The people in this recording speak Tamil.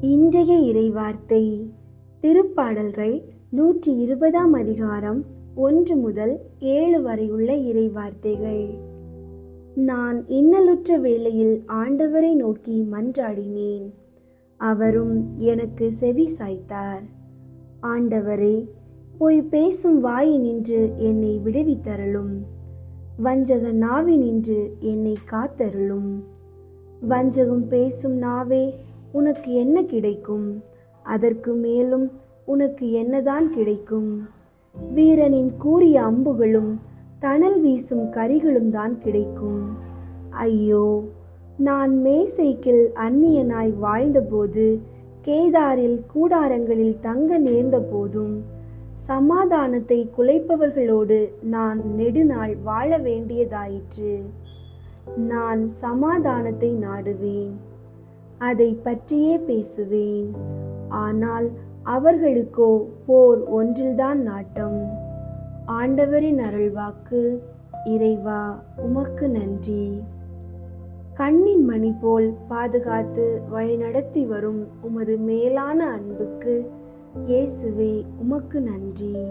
இன்றைய இறைவார்த்தை. திருப்பாடல்கள் நூற்றி இருபதாம் அதிகாரம் ஒன்று முதல் ஏழு வரையுள்ள இறைவார்த்தைகள். நான் இன்னலுற்ற வேளையில் ஆண்டவரை நோக்கி மன்றாடினேன். அவரும் எனக்கு செவி சாய்த்தார். ஆண்டவரே போய் பேசும் வாயினின்று என்னை விடுவித்தருளும். வஞ்சக நாவினின்று என்னை காத்தருளும். வஞ்சகம் பேசும் நாவே உனக்கு என்ன கிடைக்கும்? அதற்கு மேலும் உனக்கு என்னதான் கிடைக்கும்? வீரனின் கூறிய அம்புகளும் தணல் வீசும் கரிகளும் தான் கிடைக்கும். ஐயோ நான் மேசைக்கில் அந்நியனாய் வாழ்ந்தபோது கேதாரில் கூடாரங்களில் தங்க நேர்ந்த போதும் சமாதானத்தை குலைப்பவர்களோடு நான் நெடுநாள் வாழ வேண்டியதாயிற்று. நான் சமாதானத்தை நாடுவேன். அதை பற்றியே பேசுவேன். ஆனால் அவர்களுக்கோ போர் ஒன்றில்தான் நாட்டம். ஆண்டவரின் அருள்வாக்கு இறைவா உமக்கு நன்றி. கண்ணின் மணி போல் பாதுகாத்து வழிநடத்தி வரும் உமது மேலான அன்புக்கு இயேசுவே உமக்கு நன்றி.